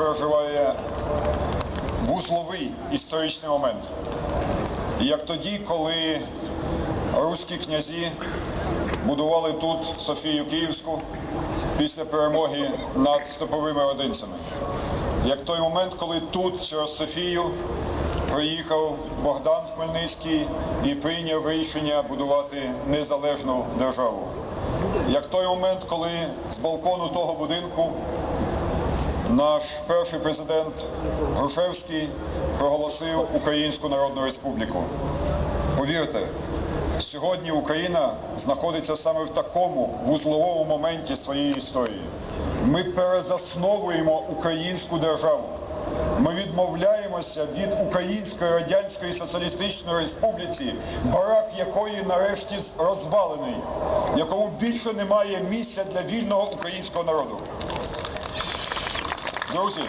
переживає вузловий історичний момент. Як тоді, коли руські князі будували тут Софію Київську після перемоги над степовими родинцями. Як той момент, коли тут через Софію приїхав Богдан Хмельницький і прийняв рішення будувати незалежну державу. Як той момент, коли з балкону того будинку наш перший президент Грушевський проголосив Українську Народну Республіку. Повірте, сьогодні Україна знаходиться саме в такому вузловому моменті своєї історії. Ми перезасновуємо українську державу. Ми відмовляємося від Української Радянської Соціалістичної Республіці, барак якої нарешті розвалений, якому більше немає місця для вільного українського народу. Друзі,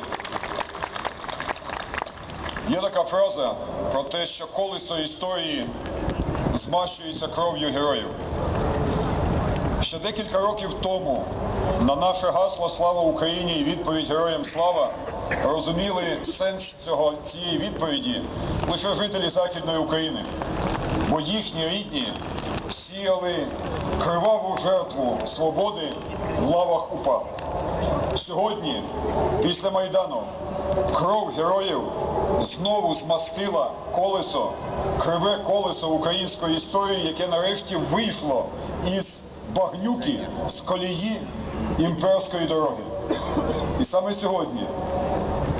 є така фраза про те, що колесо історії змащується кров'ю героїв. Ще декілька років тому на наше гасло Слава Україні і відповідь Героям Слава розуміли сенс цього, цієї відповіді лише жителі Західної України, бо їхні рідні сіяли криваву жертву свободи в лавах УПА. Сьогодні, після Майдану, кров героїв знову змастила колесо, криве колесо української історії, яке нарешті вийшло із багнюки, з колії імперської дороги. І саме сьогодні,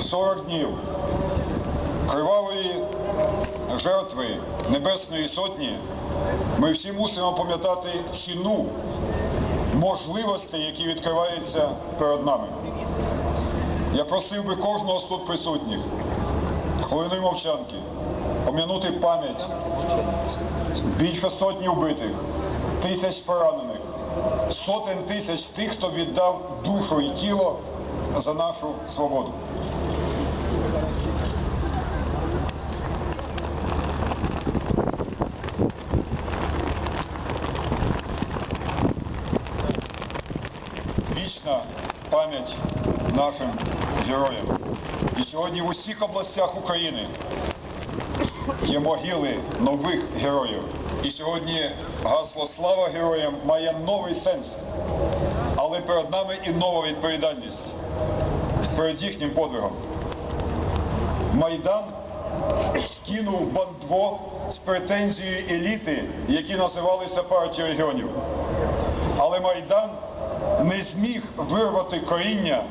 40 днів кривавої жертви Небесної Сотні, ми всі мусимо пам'ятати ціну можливостей, які відкриваються перед нами. Я просив би кожного з тут присутніх хвилиною мовчанки пом'янути пам'ять більше сотні вбитих, тисяч поранених, сотень тисяч тих, хто віддав душу і тіло за нашу свободу. Вічна пам'ять нашим героям. І сьогодні в усіх областях України є могили нових героїв. І сьогодні гасло Слава героям має новий сенс. Але перед нами і нова відповідальність перед їхнім подвигом. Майдан скинув бандво з претензією еліти, які називалися партією регіонів. Але Майдан не зміг вирвати коріння,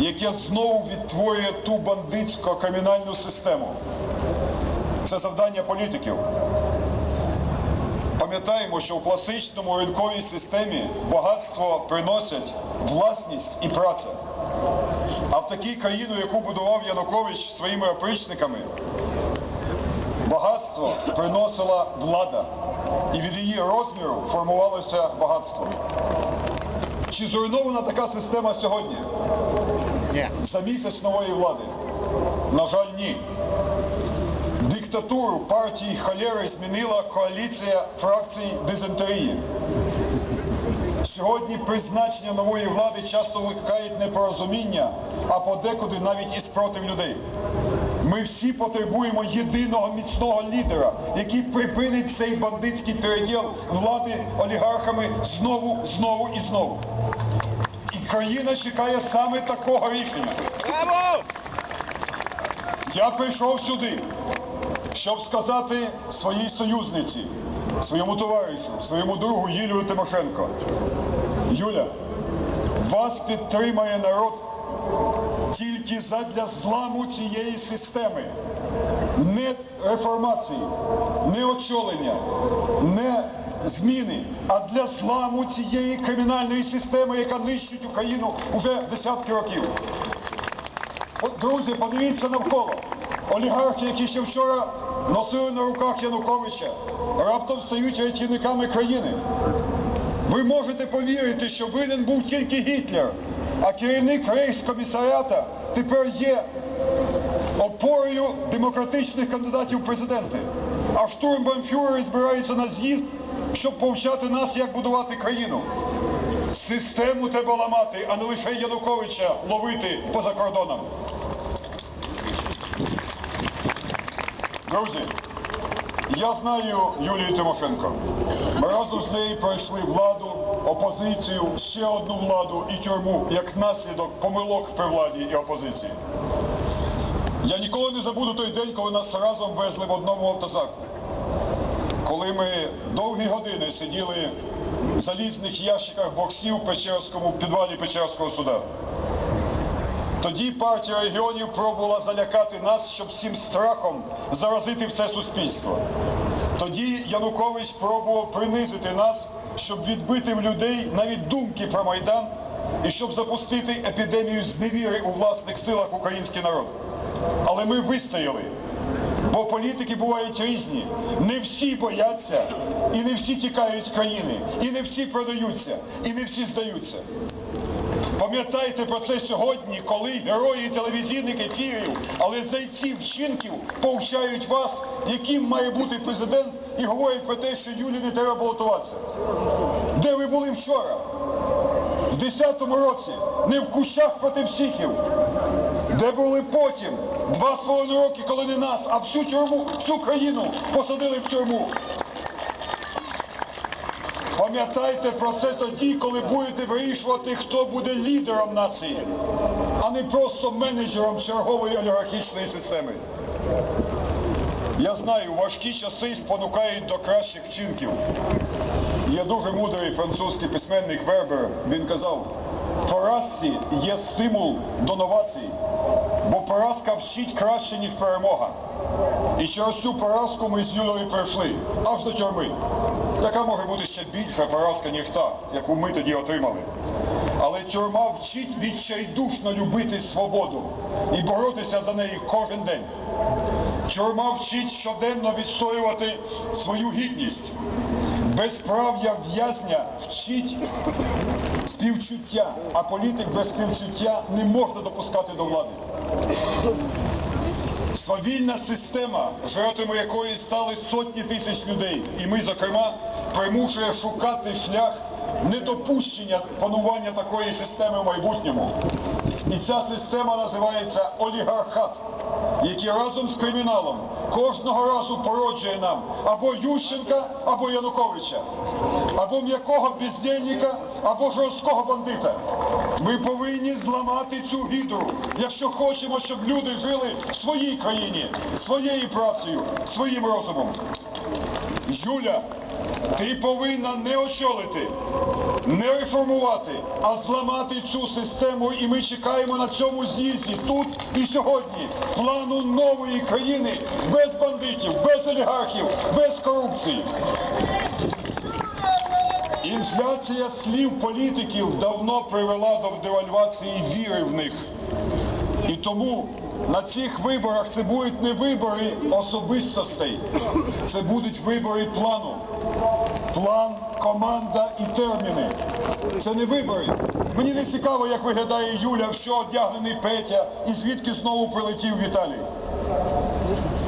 яке знову відтворює ту бандитсько кримінальну систему. Це завдання політиків. Пам'ятаємо, що в класичному ринковій системі багатство приносять власність і праця. А в такій країну, яку будував Янукович своїми опричниками, багатство приносила влада. І від її розміру формувалося багатство. Чи зруйнована така система сьогодні? Ні. Місяць нової влади? На жаль, ні. Диктатуру партії холери змінила коаліція фракцій дизентерії. Сьогодні призначення нової влади часто викликають непорозуміння, а подекуди навіть і спротив людей. Ми всі потребуємо єдиного міцного лідера, який припинить цей бандитський переділ влади олігархами знову, знову і знову. І країна чекає саме такого рішення. Браво! Я прийшов сюди, щоб сказати своїй союзниці, своєму товаришу, своєму другу Юлію Тимошенко. Юля, вас підтримає народ тільки задля зламу цієї системи. Не реформації, не очолення, не зміни, а для зламу цієї кримінальної системи, яка нищить Україну уже десятки років. От, друзі, подивіться навколо. Олігархи, які ще вчора носили на руках Януковича, раптом стають рятівниками країни. Ви можете повірити, що винен був тільки Гітлер, а керівник рейхскомісаріата тепер є опорою демократичних кандидатів в президенти. А штурмбанфюрери збираються на з'їзд, щоб повчати нас, як будувати країну. Систему треба ламати, а не лише Януковича ловити поза кордоном. Друзі, я знаю Юлію Тимошенко. Ми разом з нею пройшли владу, опозицію, ще одну владу і тюрму як наслідок помилок при владі і опозиції. Я ніколи не забуду той день, коли нас разом везли в одному автозаку. Коли ми довгі години сиділи в залізних ящиках боксів в підвалі Печерського суда. Тоді партія регіонів пробувала залякати нас, щоб цим страхом заразити все суспільство. Тоді Янукович пробував принизити нас, щоб відбити в людей навіть думки про Майдан і щоб запустити епідемію зневіри у власних силах український народ. Але ми вистояли. Бо політики бувають різні. Не всі бояться, і не всі тікають з країни, і не всі продаються, і не всі здаються. Пам'ятайте про це сьогодні, коли герої телевізійних ефірів, але зайців вчинків повчають вас, яким має бути президент, і говорять про те, що Юлі не треба балотуватися. Де ви були вчора? В 10-му році, не в кущах проти всіхів. Де були потім? Два з половиною роки, коли не нас, а всю тюрму, всю країну посадили в тюрму. Пам'ятайте про це тоді, коли будете вирішувати, хто буде лідером нації, а не просто менеджером чергової олігархічної системи. Я знаю, важкі часи спонукають до кращих вчинків. Є дуже мудрий французький письменник Вербер. Він казав, поразці є стимул до новацій, бо поразка вчить краще, ніж перемога. І через цю поразку ми з Юлею пройшли аж до тюрми. Яка може бути ще більша поразка, ніж та, яку ми тоді отримали. Але тюрма вчить відчайдушно любити свободу і боротися за неї кожен день. Тюрма вчить щоденно відстоювати свою гідність. Безправ'я в'язня вчить співчуття, а політик без співчуття не можна допускати до влади. Свавільна система, жертвами якої стали сотні тисяч людей, і ми, зокрема, примушує шукати шлях недопущення панування такої системи в майбутньому. І ця система називається олігархат, який разом з криміналом кожного разу породжує нам або Ющенка, або Януковича, або м'якого бездельника, або жорсткого бандита. Ми повинні зламати цю гідру, якщо хочемо, щоб люди жили в своїй країні, своєю працею, своїм розумом. Юля, ти повинна не очолити, не реформувати, а зламати цю систему. І ми чекаємо на цьому з'їзді тут і сьогодні плану нової країни без бандитів, без олігархів, без корупції. Інфляція слів політиків давно привела до девальвації віри в них. І тому на цих виборах це будуть не вибори особистостей, це будуть вибори плану. План, команда і терміни. Це не вибори. Мені не цікаво, як виглядає Юля, в що одягнений Петя і звідки знову прилетів Віталій.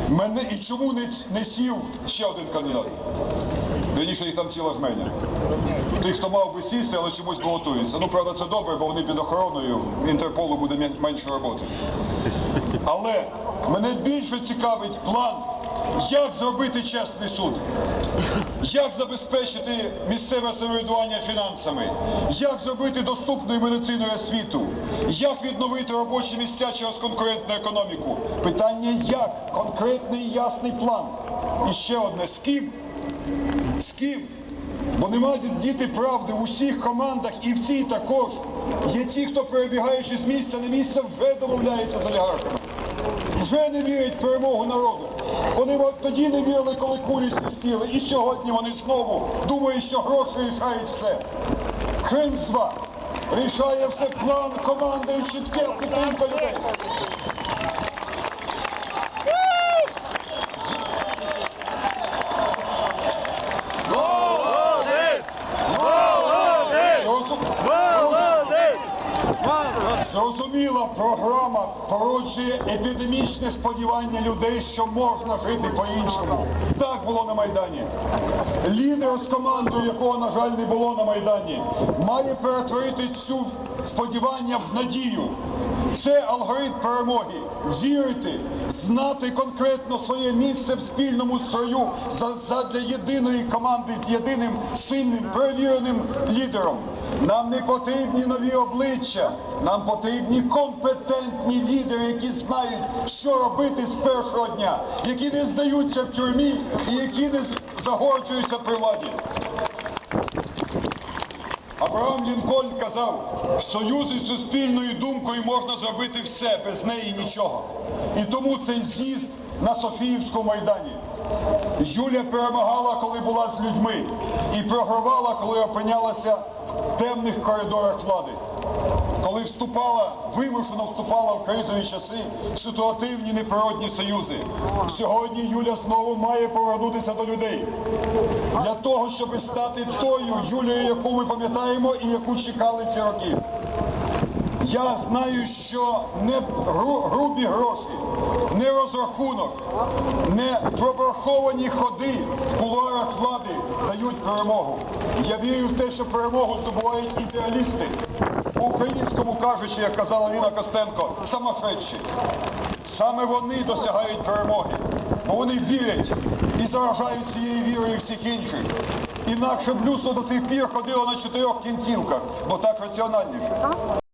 Мене і чому не, не сів ще один кандидат? Вірніше їх там ціла жменя. Тих, хто мав би сісти, але чомусь балотуються. Ну, правда, це добре, бо вони під охороною Інтерполу буде менше роботи. Але мене більше цікавить план, як зробити чесний суд, як забезпечити місцеве самоврядування фінансами, як зробити доступною медициною освіту, як відновити робочі місця через конкурентну економіку. Питання як? Конкретний і ясний план. І ще одне, з ким? З ким? Бо нема діти правди в усіх командах і в цій також. Є ті, хто перебігаючи з місця на місце, вже домовляється з олігархами. Вже не вірять в перемогу народу. Вони от тоді не вірили, коли кулі свистіли. І сьогодні вони знову думають, що гроші рішають все. Хрен з вами! Рішає все план, команди і чітке підтримка людей. Зрозуміла програма породжує епідемічне сподівання людей, що можна жити по-іншому. Так було на Майдані. Лідер з командою, якого, на жаль, не було на Майдані, має перетворити цю сподівання в надію. Це алгоритм перемоги. Вірити, знати конкретно своє місце в спільному строю задля єдиної команди з єдиним сильним, перевіреним лідером. Нам не потрібні нові обличчя, нам потрібні компетентні лідери, які знають, що робити з першого дня, які не здаються в тюрмі і які не з- загорджуються при владі. Абрахам Лінкольн казав, в союзі з суспільною думкою можна зробити все, без неї нічого. І тому цей з'їзд на Софіївському майдані. Юля перемагала, коли була з людьми, і програвала, коли опинялася в темних коридорах влади. Коли вступала, вимушено вступала в кризові часи в ситуативні неприродні союзи. Сьогодні Юля знову має повернутися до людей для того, щоб стати тою Юлією, яку ми пам'ятаємо і яку чекали ці роки. Я знаю, що не грубі гроші, не розрахунок, не проборховані ходи в кулуарах влади перемогу. Я вірю в те, що перемогу здобувають ідеалісти. По-українському кажучи, як казала Ліна Костенко, самошедші. Саме вони досягають перемоги, бо вони вірять і заражають цією вірою всіх інших. Інакше б людство до цих пір ходило на чотирьох кінцівках, бо так раціональніше.